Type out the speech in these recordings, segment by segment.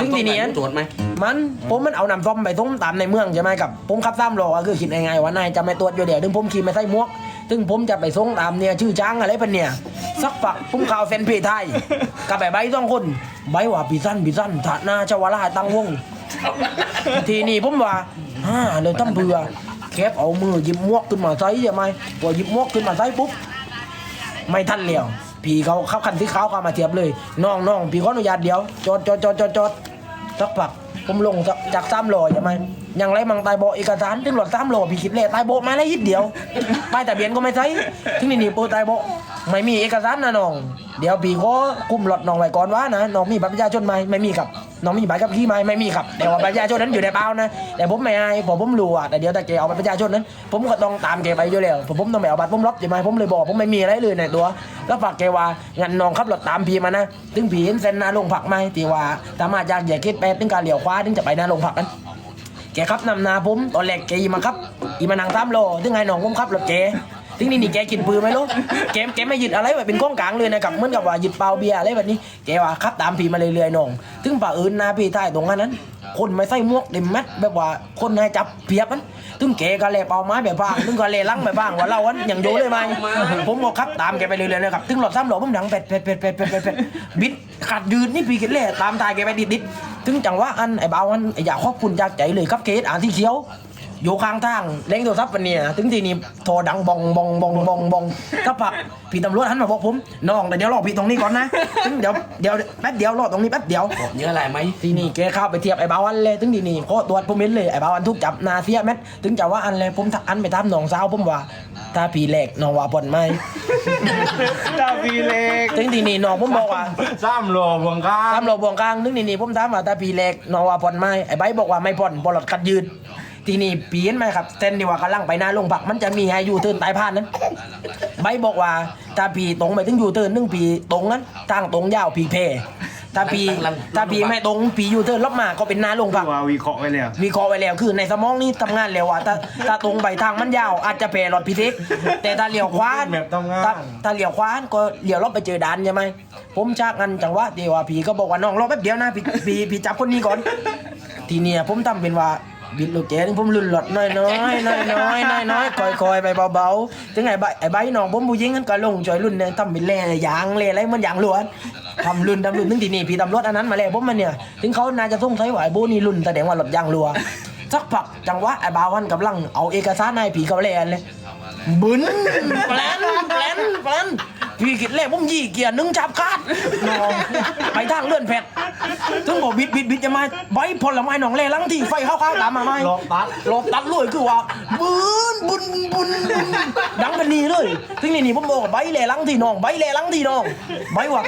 ถึงทีนี้ตรวจไหม มันผมมันเอานำส้มไปต้มตามในเมืองใช่ไหมครับผมขับซ้ำโลก็คือคิดยังไงว่านายจะไม่ตรวจอยู่เดี๋ยวถึงผมขี่ไม่ใส่หมวกถึงผมจะไปส่งตามเนี่ยชื่อจ้างอะไรเป็นเนี่ยสักปักผมข่าวเซนเพไทยกับไปใบต้องคนใบว่าปีสั้นปีสั้นถาหน้าชาวลาตั้งวง ทีนี้ผมว่าฮ่าเลยตั้มเบื่อแคบเอามือหยิบหมวกขึ้นมาใส่ใช่ไหมพอหยิบหมวกขึ้นมาใส่ปุ๊บไม่ทันเลี้ยว พี่เขาเข้าคันที่เขาเข้ามาเทียบเลยน้องน้องพี่ขออนุญาตเดียวจอดจอดจอดจอดจอดสักพักผมลงจากจากสามโลใช่ไหม ยังไรมังตายโบเอกสารถึงหลอดสามโลพี่คิดเลยตายโบมาแล้วยิดเดียวป้ายทะเบียนก็ไม่ใช่ถึงนี่นี่โปรตายโบไม่มีเอกสารนะน้อง เดี๋ยวพี่ขอกุมหลอดน้องไว้ก่อนว่านะน้องมีบัตรประชาชนไหมไม่มีครับน้องมีใบขับขี่ไหมไม่มีครับแต่ว่าบัตรประชาชนนั้นอยู่ในเปล่านะแต่ผมไม่ให้ผมผมรู้อะแต่เดี๋ยวแต่แกเอาบัตรประชาชนนั้น ผมก็ต้องตามแกไปอยู่แล้วผมผมต้องไปเอาบัตรผมลบใช่ไหมผมเลยบอกผมไม่มีอะไรเลยในตัว แล้วฝากแกว่างั้นน้องขับรถตามพี่มานะถึงพี่เห็นเส้นหน้าโรงพักไหมที่ว่าสามารถจากอย่าคิดไปถึงการเหลียวขวาถึงจะไปหน้าโรงพักนั้น แกขับนำนาผมตอนแรกแกอีมาครับอีมานังตามโลถึงไงหนองผมขับรถแกถึงนี่นี่แกกินปืนไหมลูกแกแกไม่หยึดอะไรไว้เป็นก้องกลางเลยนะครับเหมือนกับว่าหยึดเปล่าเบียร์อะไรแบบนี้แกว่าขับตามพี่มาเรื่อยๆน้องถึงป่าอื่นนาพี่ท้ายตรงนั้น คนไม่ใส่หมวกเต็มแม็ดแบบว่าคนให้จับเพียบมันถึงแกก็เลยเป่าไม้แบบบ้างถึงก็เลยลังแบบบ้างว่าเราวันอย่างโยเลยไหมผมก็ขับตามแกไปเรื่อยๆนะครับถึงหลอดซ้ำหลอดผมดังเป็ดเป็ดเป็ดเป็ดเป็ดเป็ดเป็ดบิดขัดยืนนี่พี่คิดเลยตามตายแกไปดิดๆ ถึงจังหวะอันไอ้บ่าวอันไอ้อยากขอบคุณจากใจเลยครับเคสอ่านที่เขียว อยู่ข้างทางเล่งโทรศัพท์วันนี้ถึงทีนี้โทรดังบองบองบองบองบองก็ปักพี่ตำรวจหันมาบอกผมน้องแต่เดี๋ยวรอพี่ตรงนี้ก่อนนะถึงเดี๋ยวเดี๋ยวแป๊บเดียวรอตรงนี้แป๊บเดียวเยอะอะไรไหมทีนี้แกเข้าไปเทียบไอ้บ่าวอันเลยถึงทีนี้เขาตรวจผมเห็นเลยไอ้บ่าวอันทุกจับนาเสียแมทถึงจะว่าอันเลยผมทักอันไปตามน้องสาวผมว่า ถ้าพี่แหลกน้องว่าผ่อนไหมดาวีเล็กถึงทีนี้น้องผมบอกว่าซ้ำโลบวงก้าตามเราบวงกลางนึกนี่นี่ผมถามว่าถ้าปีแรกน้องว่าผ่อนไหมไอ้ใบบอกว่าไม่ผ่อนบอลดคัดยืนทีนี่ปีเห็นไหมครับเส้นที่ว่ากำลังไปหน้าโรงพักมันจะมีให้อยู่เทินตายพานนั้นใบบอกว่าถ้าปีตรงไปถึงอยู่เทินนึงปีตรงนั้นทางตรงยาวปีเพ ถ้าปีถ้าปีไม่ตรงปีอยู่เทินลบมาก็เป็นหน้าโรงพัก ว่าวิเคราะห์ไว้แล้ว วิเคราะห์ไว้แล้วคือในสมองนี่ทำงานเร็วอะถ้าถ้าตรงไปทางมันยาว อาจจะเพรถพิเศษแต่ถ้าเลี้ยวขวาแบบต้องงานถ้าถ้าเลี้ยวขวาก็เลี้ยวรถไปเจอด่านใช่ไหมผมชักกันจังหวะเดียวว่าผีก็บอกว่าน้องรอแป๊บเดียวนะพี่พี่พี่จับคนนี้ก่อน ทีเนี้ยผมทำเป็นว่า บิดลูกเจ๊ผมลุ่นหลดน้อยน้อยน้อยน้อยน้อยน้อยคอยคอยไปเบาๆถึงไอ้ใบไอ้ใบน้องผมผู้หญิงนั้นก็ลงจอยรุ่นเนี่ยทำเป็นแล่ยางเล่อะไรมันยางล้วนทำรุ่นทำรุ่นถึงที่นี้พี่ตำรวจอันนั้นมาแล้วผมมันเนี่ยถึงเขาน่าจะสงสัยว่าไอ้โบนี่รุ่นแสดงว่าหลอดยางรัวสักพักจังหวะไอ้บาวันกำลังเอาเอกสารนายผีกับแลนเลยบึนแปลนแปลนแปลน พี่คิดเล่ผมยี่เกียร์หนึ่งจับคาดน้องไปทางเลื่อนแผดถึงบอกบิดบิดบิดจะมาใบผลไม้หนองเล่ลังที่ไฟเข้าวๆตามมาไหมลบตัดหลบตัดเลยคือว่าบึนบุนบุนบุนดังเป็นนีเลยถึงนี่นี่ผมบอกว่าใบเล่ลังที่น้องใบเล่ลังที่น้องใบว่า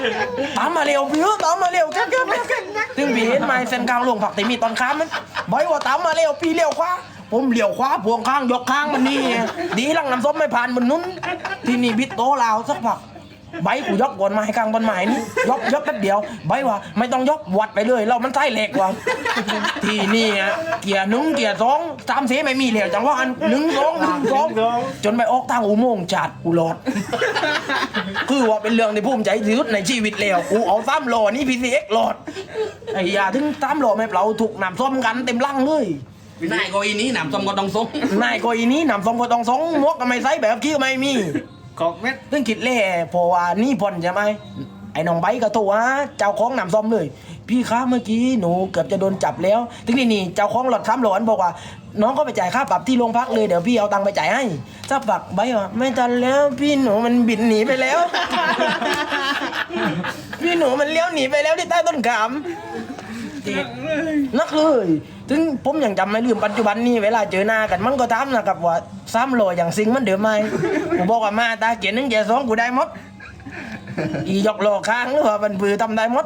ตามมาเร็วพี่เออตามมาเร็วแก๊กแก๊กแก๊กแก๊กถึงพี่เห็นไหมเส้นกลางลงผักแต่มีตอนค้ามมันใบว่าตามมาเร็วพี่เร็วขวาผมเลี้ยวขวาพวงข้างยกข้างมันนี่ ดีหลังน้ำส้มไม่ผ่านมันนุ้นที่นี่บิดโตลาวสักพัก ใบกูยกก่อนมาให้กลางบนไม้นี่ยกยกแป๊บเดียว ใบว่าไม่ต้องยกวัดไปเลยเรามันใต้เหล็กว่ะที่นี่อะเกียร์หนึ่งเกียร์สองสามเสียไม่มีเหลวจังว่าอันหนึ่งสองหนึ่งสองจนไปออกทางอุโมงค์จัดกูรอดคือว่าเป็นเรื่องที่ภูมิใจที่สุดในชีวิตแล้วกูเอาสามโลนี่พีซีเอ็กหลอดไอ้ยาถึงสามโลไม่เปล่าถูกนำส้มกันเต็มลังเลยนายก็อีนี้หนำส้มก็ต้องส้มนายก็อีนี้นำส้มก็ต้องสองหมวกก็ไม่ใส่แบบขี้ก็ไม่มี กอกเม็ดซึ่งคิดเล่เพราะว่านี่พ่นใช่ไหมไอ้น้องใบก็โทรหาเจ้าของนำซ้อมเลย พี่คะเมื่อกี้หนูเกือบจะโดนจับแล้วถึงนี่นี่เจ้าของหลอดซ้ำหลอนบอกว่า น้องก็ไปจ่ายค่าปรับที่โรงพักเลยเดี๋ยวพี่เอาตังค์ไปจ่ายให้สักปักใบว่าไม่ทันแล้วพี่หนูมันบินหนีไปแล้ว พี่หนูมันเลี้ยวหนีไปแล้วที่ใต้ต้นขาม นักเลยถึงผมยังจำไม่ลืมปัจจุบันนี้เวลาเจอหน้ากันมันก็ถามนะครับว่าซ้ำโลอย่างซิงมันเดิมไหมกูบอกว่ามาตาเกียนหนึ่งเกียร์สองกูได้หมดอีหยอกโลค้างหรือว่ามันปือทำได้หมด